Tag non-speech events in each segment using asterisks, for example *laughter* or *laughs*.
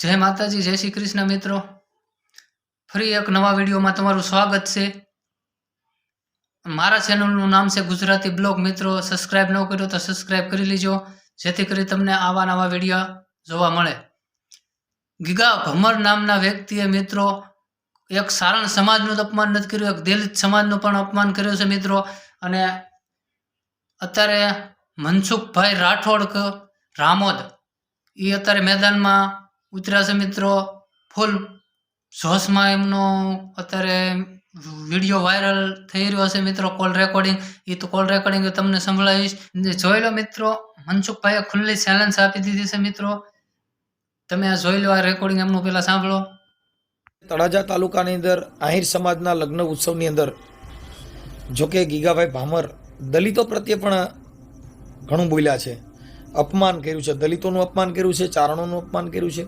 જય માતાજી, જય શ્રી કૃષ્ણ મિત્રો. ફરી એક નવા વિડીયોમાં તમારું સ્વાગત છે. મારા ચેનલનું નામ છે ગુજરાતી બ્લોગ મિત્રો. સબસ્ક્રાઈબ ન કર્યો તો સબસ્ક્રાઈબ કરી લેજો, જેથી કરી તમને આવા નવા વીડિયો જોવા મળે. ગીગા ભમર નામના વ્યક્તિએ મિત્રો, એક સારણ સમાજનું અપમાન નથી કર્યું, એક દલિત સમાજનું પણ અપમાન કર્યું છે મિત્રો. અને અત્યારે મનસુખભાઈ રાઠોડ રામોદ એ અત્યારે મેદાનમાં ઉતર્યા મિત્રો. ફૂલ જોશમાં એમનો અત્યારે વીડિયો વાયરલ થઈ રહ્યો છે મિત્રો કોલ રેકોર્ડિંગ. એ તો કોલ રેકોર્ડિંગ તમને સંભળાવીશ. જોઈ લો મિત્રો, મનસુખભાઈએ ખુલ્લી ચેલેન્જ આપી દીધી છે મિત્રો. તમે આ જોઈ લો, આ રેકોર્ડિંગ એમનું પહેલાં સાંભળો. તળાજા તાલુકાની અંદર, આહિર સમાજના લગ્ન ઉત્સવની અંદર, જોકે ગીગાભાઈ ભામર દલિતો પ્રત્યે પણ ઘણું બોલ્યા છે. અપમાન કર્યું છે, દલિતોનું અપમાન કર્યું છે, ચારણોનું અપમાન કર્યું છે.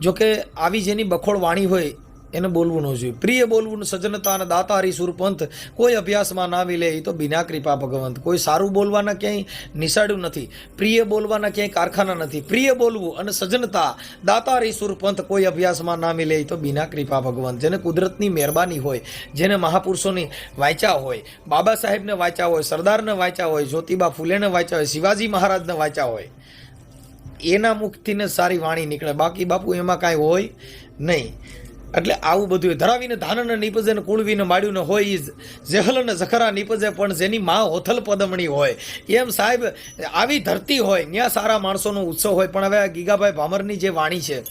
જોકે આવી જેની બખોડ વાણી હોય એને બોલવું ન જોઈએ. પ્રિય બોલવું સજ્જનતા અને દાતારી સુરપંથ કોઈ અભ્યાસમાં ના લે એ તો બિના કૃપા ભગવંત. કોઈ સારું બોલવાના ક્યાંય નિશાળ્યું નથી. પ્રિય બોલવાના ક્યાંય કારખાના નથી. પ્રિય બોલવું અને સજ્જનતા, દાતારી સુરપંથ કોઈ અભ્યાસમાં ના મિલે એ તો બિના કૃપા ભગવંત. જેને કુદરતની મહેરબાની હોય, જેને મહાપુરુષોની વાંચ્યા હોય, બાબા સાહેબને વાંચ્યા હોય, સરદારને વાંચ્યા હોય, જ્યોતિબા ફૂલેને વાંચ્યા હોય, શિવાજી મહારાજને વાંચ્યા હોય, એના મુખથી ને સારી વાણી નીકળે. બાકી બાપુ એમાં કાંઈ હોય નહીં. એટલે આવું બધું ધરાવીને ધાનને નીપજે ને કુળવીને માડ્યું ને હોય ઈ જેહલ ને ઝખરા નીપજે પણ જેની માં હોથલ પદમણી હોય. એમ સાહેબ, આવી ધરતી હોય ત્યાં સારા માણસોનો ઉત્સવ હોય. પણ હવે ગીગાભાઈ ભામરની જે વાણી છે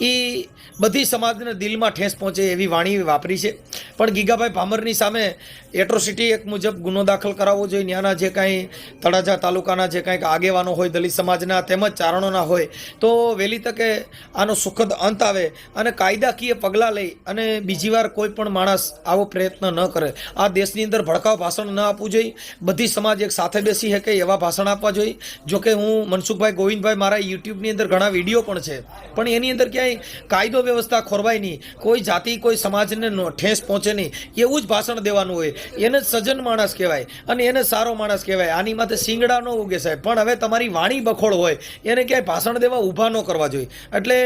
એ બધી સમાજને દિલમાં ઠેસ પહોંચે એવી વાણી વાપરી છે. પણ ગીગાભાઈ ભામરની સામે એટ્રોસિટી એક મુજબ ગુનો દાખલ કરાવવો જોઈએ. ત્યાંના જે કાંઈ તળાજા તાલુકાના જે કાંઈક આગેવાનો હોય, દલિત સમાજના તેમજ ચારણોના હોય, તો વહેલી તકે આનો સુખદ અંત આવે અને કાયદાકીય પગલાં લઈ અને બીજી વાર કોઈ પણ માણસ આવો પ્રયત્ન ન કરે. આ દેશની અંદર ભડકાવ ભાષણ ન આપવું જોઈએ. બધી સમાજ એક સાથે બેસી શકે એવા ભાષણ આપવા જોઈએ. જોકે હું મનસુખભાઈ ગોવિંદભાઈ મારા યુટ્યુબની અંદર ઘણા વીડિયો પણ છે. પણ એની અંદર ક્યાંય કાયદો વ્યવસ્થા ખોરવાય નહીં, કોઈ જાતિ, કોઈ સમાજને ઠેસ પહોંચે નહીં. એવું જ ભાષણ દેવાનું હોય. એને સજન માણસ કહેવાય અને એને સારો માણસ કહેવાય. આની માથે શિંગડા ન ઉગે સાહેબ. પણ હવે તમારી વાણી બખોળ હોય, એને ક્યાંય ભાષણ દેવા ઊભા ન કરવા જોઈએ. એટલે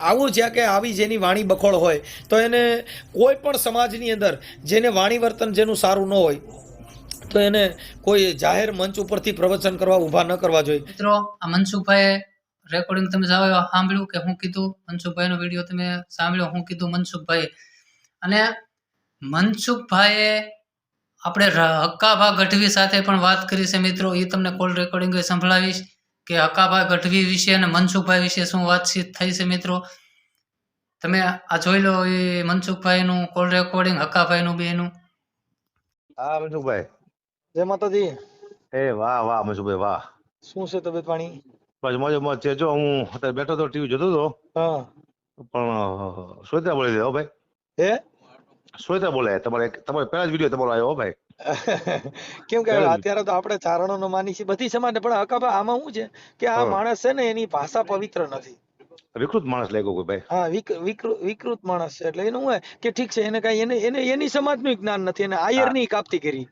આવું જ્યાં કે આવી જેની વાણી બખોળ હોય, તો એને કોઈ પણ સમાજની અંદર જેને વાણી વર્તન જેનું સારું ન હોય, તો એને કોઈ જાહેર મંચ ઉપરથી પ્રવચન કરવા ઊભા ન કરવા જોઈએ. મિત્રો, આ મનસુખભાઈએ રેકોર્ડિંગ તમે સાંભળ્યું કે હું કીધું મનસુખભાઈનો વીડિયો તમે સાંભળ્યો હું કીધું મનસુખભાઈ. અને મનસુખભાઈએ આપણે હક્કાભા ગઢવી સાથે પણ વાત કરી છે મિત્રો. એ તમને કોલ રેકોર્ડિંગ સંભળાવીશ કે હક્કાભા ગઢવી વિશે અને મનસુખભાઈ વિશે શું વાતચીત થઈ છે મિત્રો. તમે આ જોઈ લો એ મનસુખભાઈનું કોલ રેકોર્ડિંગ હક્કાભાઈનું બેનું. હા મનસુખભાઈ. જય માતાજી. એ વાહ વાહ મનસુખભાઈ વાહ. શું છે તબિયત પાણી? બસ મોજે મોજ છે. જો હું અત્યારે બેઠો તો ટીવી જોતો હતો. હા. પણ શ્વેતા બોલે છે હો ભાઈ. હે? શ્વેતા બોલે તમારે તમારે પહેલા જ વીડિયો તમારો આવ્યો હો ભાઈ. *laughs* કેમ કે અત્યારે તો આપણે ચારણો નો માની છીએ બધી સમાજ પણ હકાભા આમાં શું છે કે આ માણસ છે ને એની ભાષા પવિત્ર નથી. વિકૃત માણસ લાગ્યો કોઈ ભાઈ. હા વિક- વિકૃ- વિકૃત માણસ છે એટલે એનું હોય કે ઠીક છે એને કઈ એને એને એની સમાજનું જ્ઞાન નથી એને આયરની કાપતી કરી.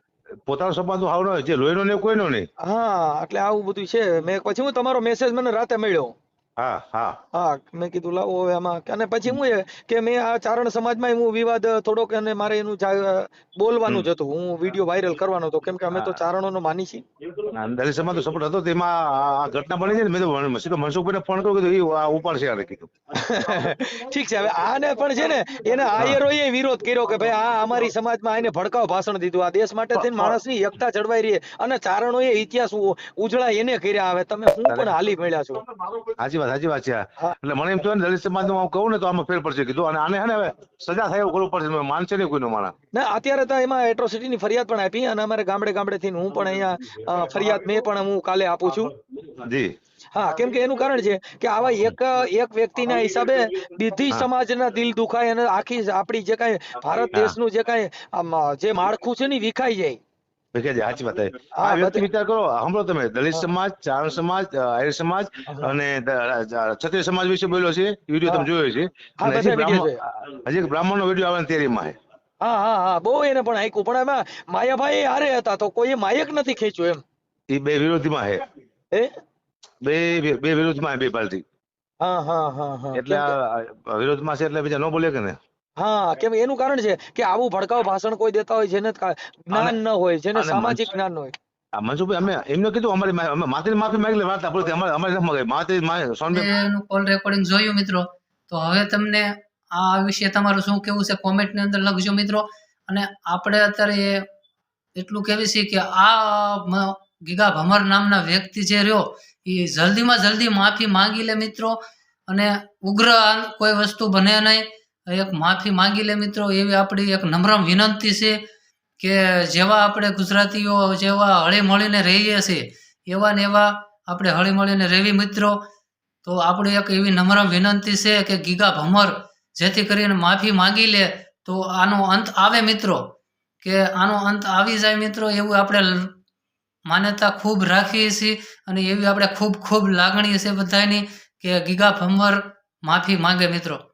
પોતાનો સંબંધ હાવ ન હોય, જે લોહીનો ને કોઈનો નહીં. હા, એટલે આવું બધું છે. મેં પછી હું તમારો મેસેજ મને રાતે મળ્યો. હા હા. હા મેં કીધું લાવો હવે આમાં. અને પછી હું કે મેં આ ચારણ સમાજમાં હું વિવાદ થોડોક અને મારે એનું બોલવાનું જ હતું. હું વીડિયો વાયરલ કરવાનો હતો. કેમ કે અમે તો ચારણોનો માની છીએ. દલિત સમાજ તો સપોર્ટ હતો. તેમાં આ આ ઘટના બની છે ને મેં તો સીધો મનસુખભાઈને ફોન કર્યો કીધું આ ઉપાડશે આને કીધું. *laughs* ઠીક છે હવે આને પણ છે ને એને આયરોએ વિરોધ કર્યો કે ભાઈ આ અમારી સમાજમાં આને ભડકાવ ભાષણ દીધું. આ દેશ માટે થઈને માણસની એકતા જળવાઈ રહી. અને ચારણોએ ઇતિહાસ ઉજળા એને કર્યા. હવે તમે હું પણ હાલી મળ્યા છો? વાત સાચી વાત છે એટલે મને એમ થયું ને દલિત સમાજ હું કહું ને તો આમાં ફેર પડશે કીધું. અને આને ને હવે સજા થાય એવું કરવું પડશે માનશે નહીં કોઈનું માણસ. ના અત્યારે તો એમાં એટ્રોસિટી ની ફરિયાદ પણ આપી અને અમારે ગામડે ગામડે થી હું પણ અહીંયા ફરિયાદ મેં પણ હું કાલે આપું છું. જી. હા કેમ કે એનું કારણ છે કે આવા એક એક વ્યક્તિના હિસાબે બીધી સમાજના દિલ દુખાય અને આખી આપણી જે કાંઈ ભારત. દેશનું જે કાંઈ જે માળખું છે ને વિખાઈ જાય. સાચી વાત આ વ્યક્તિ વિચાર કરો સાંભળો તમે દલિત સમાજ ચારણ સમાજ આર્ય સમાજ અને ક્ષત્રિય સમાજ વિશે બોલ્યો છે વીડિયો તમે જોયો છે. હજી બ્રાહ્મણ નો વીડિયો આવે તેરીમાં હા. હા હા બહુ એને પણ આયકું પણ એમાં માયાભાઈ હારે હતા તો કોઈ માયક નથી ખેંચ્યું એમ. એ બે વિરોધીમાં હે. હે બે બે વિરોધમાં બે પાર્ટી હા હા હા એટલે વિરોધમાં છે એટલે બીજા ન બોલે કે ને? હા કેમ એનું કારણ છે કે આવું ભડકાઉ ભાષણ કોઈ દેતા હોય જેને જ્ઞાન ન હોય જેને સામાજિક જ્ઞાન ન હોય. મનસુખભાઈ અમે એમને કીધું અમારી માથે માફી માંગી વાત આપણે અમારે અમારે નથી માંગી. માથે મા- કોલ રેકોર્ડિંગ જોયું મિત્રો. તો હવે તમને આ વિશે તમારું શું કેવું છે? કોમેન્ટની અંદર લખજો મિત્રો. અને આપણે અત્યારે એટલું કહેવી છે કે આ ગીગા ભમર નામના વ્યક્તિ જે રહ્યો એ જલ્દીમાં જલ્દી માફી માંગી લે મિત્રો. અને ઉગ્ર કોઈ વસ્તુ બને નહીં. એક માફી માંગી લે મિત્રો, એવી આપણી એક નમ્ર વિનંતી છે કે જેવા આપણે ગુજરાતીઓ, જેવા હળી મળીને રહીએ છીએ એવા ને એવા આપણે હળી મળીને રહેવી મિત્રો. તો આપણી એક એવી નમ્ર વિનંતી છે કે ગીગા ભમર જેથી કરીને માફી માંગી લે. તો આનો અંત આવે મિત્રો. કે આનો અંત આવી જાય મિત્રો, એવું આપણે માન્યતા ખૂબ રાખીએ છીએ અને એવી આપણે ખૂબ ખૂબ લાગણી છે બધાની કે ગીગા ભમર માફી માંગે મિત્રો.